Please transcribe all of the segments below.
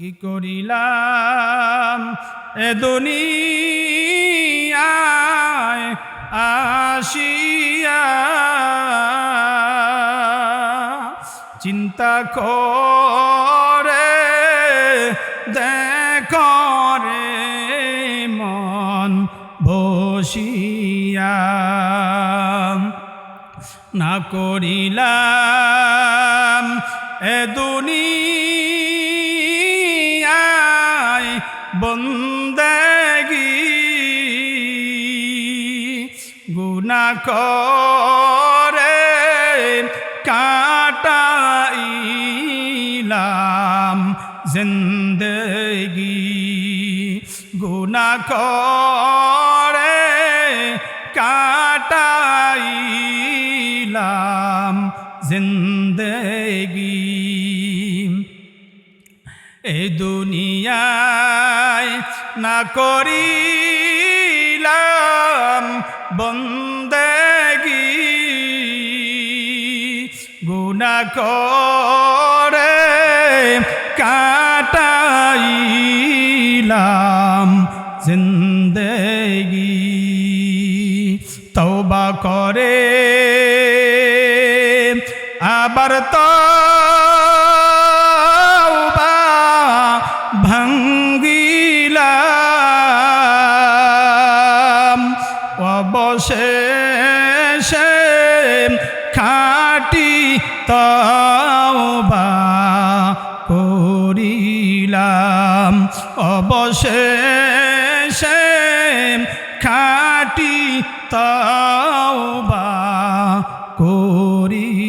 কি করিলাম? এ দুনিয়ায় আসিয়া চিন্তা করে দেখরে মন বসিয়া না করিলাম। এ দুনিয়ায় গুনা করে কাটাইলাম জিন্দগি। গুনা করে কাটাইলাম জিন্দগি। এই দুনিয়ায় না করিলাম বন্দেগি। গুনা করে কাটাইলাম জিন্দেগি। তওবা করে আবার তওবা অবশেষে খাটি তওবা করিলাম। অবশেষে খাটি তওবা করিলাম।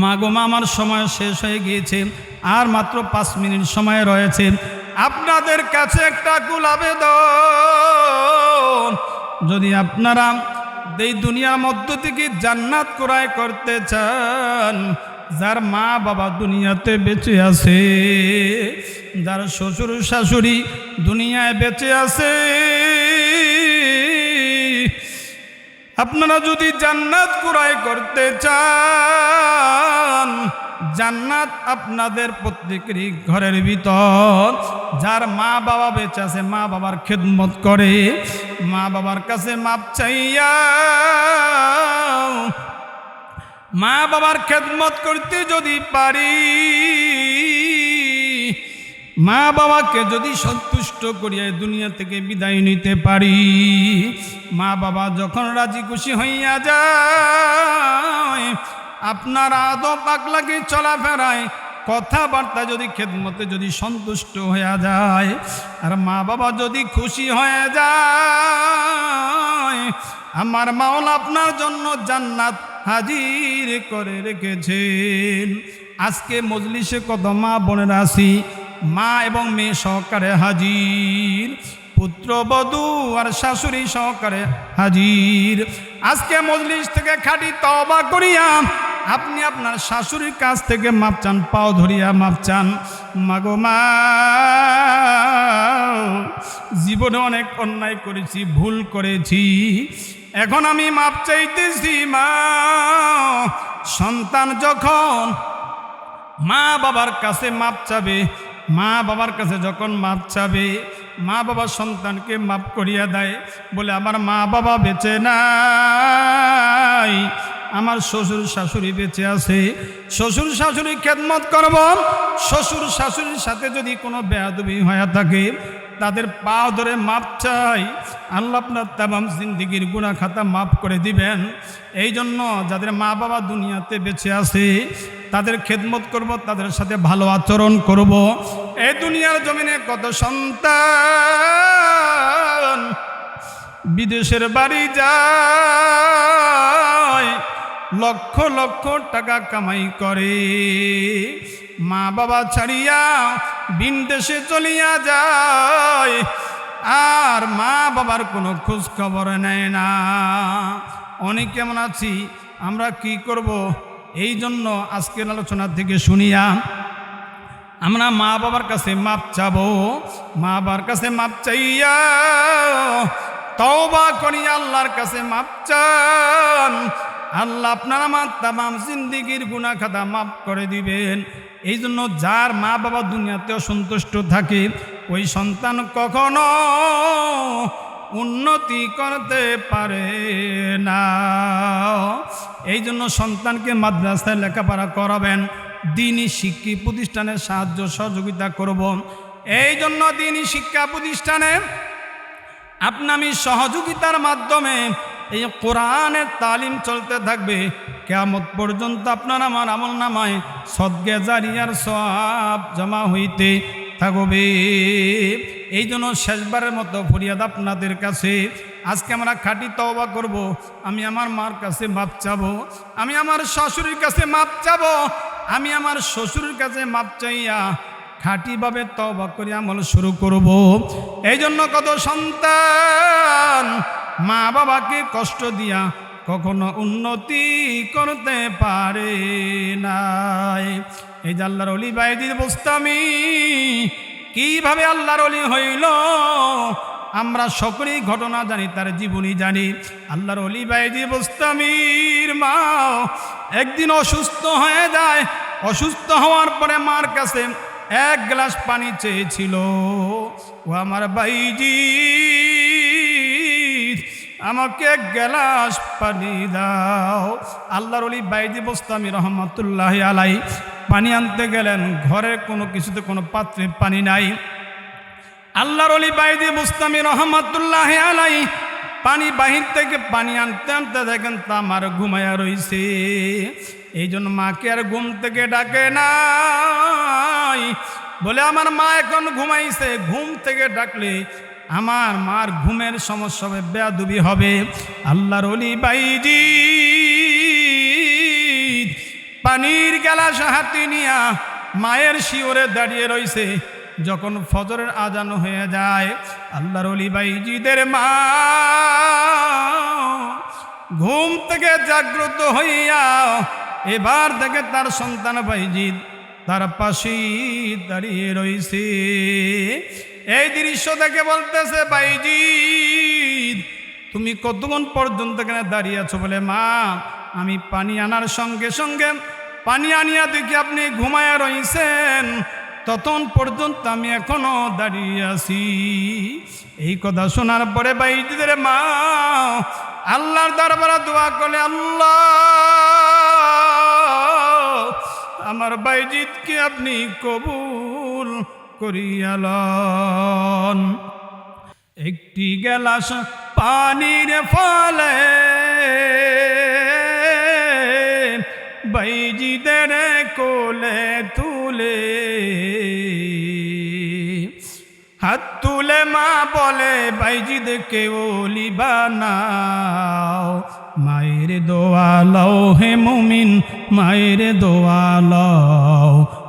মাগো মা, আমার সময় শেষ হয়ে গিয়েছে আর মাত্র পাঁচ মিনিট সময় রয়েছে। আপনাদের কাছে একটা কুল আবেদন যদি আপনারা এই দুনিয়ার মধ্য থেকে জান্নাত ক্রয় করতে চান, যার মা বাবা দুনিয়াতে বেঁচে আছে, যার শ্বশুর শাশুড়ি দুনিয়ায় বেঁচে আছে, আপনারা যদি জান্নাত ক্রয় করতে চান জান্নাত আপনাদের প্রত্যেকেরই ঘরের ভিতর। যার মা বাবা বেঁচে আছে, মা বাবার খেদমত করে। মা বাবার কাছে মাপ চাইয়া মা বাবার খেদমত করতে যদি পারি, মা বাবাকে যদি সন্তুষ্ট করিয়া দুনিয়া থেকে বিদায় নিতে পারি, মা বাবা যখন রাজি খুশি হইয়া যায় আপনার আদব পাকলাকে চলাফেরায় কথাবার্তা যদি খেদমতে যদি সন্তুষ্ট হয়ে যায়, আর মা বাবা যদি খুশি হয়ে যায়, আমার মাওলা আপনার জন্য জান্নাত হাজির করে রেখেছেন। আজকে মজলিসে কত মা বোনের আসি মা এবং মেয়ে সহকারে হাজির। পুত্রবধূ আর শাশুড়ি সহকারে হাজির। আজকে মজলিস থেকে খাটি তবা করিয়া আপনি আপনার শাশুড়ির কাছ থেকে মাপ চান, পাও ধরিয়া মাপ চান। মাগো মা, জীবনে অনেক অন্যায় করেছি, ভুল করেছি। এখন আমি মাপ চাইতেছি, মা। সন্তান যখন মা বাবার কাছে মাপ চাবে, মা বাবার কাছে যখন মাপ চাবে মা বাবা সন্তানকে মাফ করিয়া দেয়। বলে, আমার মা বাবা বেঁচে নাই। আমার শ্বশুর শাশুড়ি বেঁচে আছে। শ্বশুর শাশুড়ি খেদমত করব। শ্বশুর শাশুড়ির সাথে যদি কোনো বেয়াদবি হয়ে থাকে, তাদের পা ধরে মাপ চাই। আল্লাহ আপনার তামাম জিন্দিগির গুণা খাতা মাফ করে দিবেন। এই জন্য যাদের মা বাবা দুনিয়াতে বেঁচে আছে তাদের খেদমত করব, তাদের সাথে ভালো আচরণ করব। এ দুনিয়ার জমিনে কত সন্তান বিদেশের বাড়ি যায়, লক্ষ লক্ষ টাকা কামাই করে। মা বাবা ছাড়িয়া বিন দেশে চলিয়া যায়, আর মা বাবার কোনো খোঁজ খবর নেয় না। অনেক কেমন আছি, আমরা কি করব? এই জন্য আজকের আলোচনার থেকে শুনিয়া আমরা মা বাবার কাছে মাপ চাবো। মা বাবার কাছে মাপ চাইয়া তওবা করি, আল্লাহর কাছে মাপ চান। আল্লাহ আপনার আমার তামাম জিন্দিগির গুণা খাতা মাফ করে দিবেন। এই জন্য যার মা বাবা দুনিয়াতে অসন্তুষ্ট থাকে, ওই সন্তান কখনো উন্নতি করতে পারে না। এই জন্য সন্তানকে মাদ্রাসায় লেখাপড়া করাবেন। দিনই শিক্ষা প্রতিষ্ঠানের সাহায্য সহযোগিতা করব। এই জন্য দিনই শিক্ষা প্রতিষ্ঠানে আপনামি সহযোগিতার মাধ্যমে এই কোরআনের তালিম চলতে থাকবে। কেমত পর্যন্ত আপনার আমার আমল নামায় সদ্গে জারিয়ার সব জমা হইতে থাকবে। এই জন্য শেষবারের মতো ফরিয়াদ আপনাদের কাছে। আজকে আমরা খাঁটি তওবা করব। আমি আমার মার কাছে মাপ চাবো। আমি আমার শ্বশুরের কাছে মাপ চাবো। আমি আমার শ্বশুরের কাছে মাপ চাইয়া খাঁটিভাবে তবা করে আমল শুরু করব। এই জন্য কত সন্তান মা বাবাকে কষ্ট দিয়া কখনো উন্নতি করতে পারে নাই। এই জাল্লার অলি বাইদির বুঝতামি কীভাবে আল্লাহর অলি হইল? আমরা সকলেই ঘটনা জানি, তার জীবনী জানি। আল্লাহর অলি বাইদি বুস্তামির মা একদিন অসুস্থ হয়ে যায়। অসুস্থ হওয়ার পরে মার কাছে এক গ্লাস পানি চেয়েছিল। ও আমার বাইজি আমাকে এক গ্লাস পানি দাও। আল্লাহর অলি বাইজি বস্তামি রহমতুল্লাহ আলাই পানি আনতে গেলেন, ঘরে কোনো কিছুতে কোনো পাত্রে পানি নাই। আল্লাহর অলি বাইদি মুস্তামি রহমতুল্লাহ আলাই পানি বাহির থেকে পানি আনতে আনতে দেখেন তা আমার ঘুমায়া রইছে। এই জন্য মাকে আর ঘুম থেকে ডাকে নাই। বলে, আমার মা এখন ঘুমাইছে, ঘুম থেকে ডাকলে আমার মার ঘুমের সমস্যা হবে, বেয়াদুবি হবে। আল্লাহর অলি বাইজি পানির গেলাস হাতে নিয়া মায়ের শিওরে দাঁড়িয়ে রইছে। যখন ফজরের আজান হয়ে যায়, আল্লাহর অলি বাইজিদের মা ঘুম থেকে জাগ্রত হইয়া এবার থেকে তার সন্তান বাইজিদ তার পাশেই দাঁড়িয়ে রইছে। এই দৃশ্য দেখে বলতেছে, বাইজিদ, তুমি কতক্ষণ পর্যন্ত এখানে দাঁড়িয়ে আছো? বলে, মা, আমি পানি আনার সঙ্গে সঙ্গে পানি আনিয়া দেখি আপনি ঘুমায়া রইছেন। ততক্ষণ পর্যন্ত আমি এখনও দাঁড়িয়ে আছি। এই কথা শোনার পরে বাইজিদের মা আল্লাহর দরবারে দোয়া করলে, আল্লাহ, আমার বাইজিদকে আপনি কবুল করিয়ালন একটি গেলাস পানির ফলে বাইজিদের কোলে তুলে। হাত তুলে মা বলে বাইজিদ কেউলি বানাও। মায়ের দোয়া লও হে মুমিন, মায়ের দোয়া লও।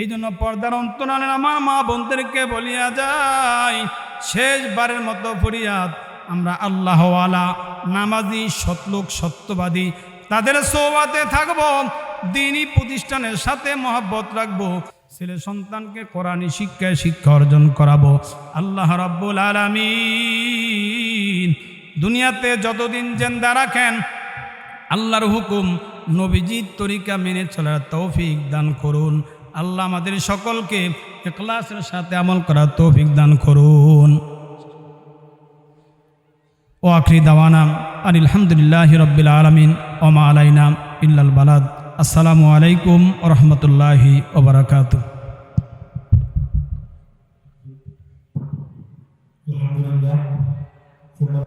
এই জন্য পর্দার অন্তরালের আমার মা বোনদেরকে বলিয়া যাই শেষবারের মতো ফরিয়াদ, আমরা আল্লাহওয়ালা নামাজি সতলোক সত্যবাদী, তাদের সৌবাতে থাকব, দিনই প্রতিষ্ঠানের সাথে মহব্বত রাখব, ছেলে সন্তানকে কোরআনী শিক্ষায় শিক্ষা অর্জন করাবো। আল্লাহ রাব্বুল আলামিন দুনিয়াতে যতদিন জেন্দা রাখেন, আল্লাহর হুকুম নবীজির তরিকা মেনে চলার তৌফিক দান করুন। আল্লাহ আমাদের সকলকে এখলাসের সাথে আমল করার তৌফিক দান করুন। ও আখরি দাওয়ানাম আর আলহামদুলিল্লাহ রব্বিল আলমিন ওমা আলাইনাম ইল্লাল বালাদ। আসসালামু আলাইকুম রহমতুল্লাহি ওবরাকাত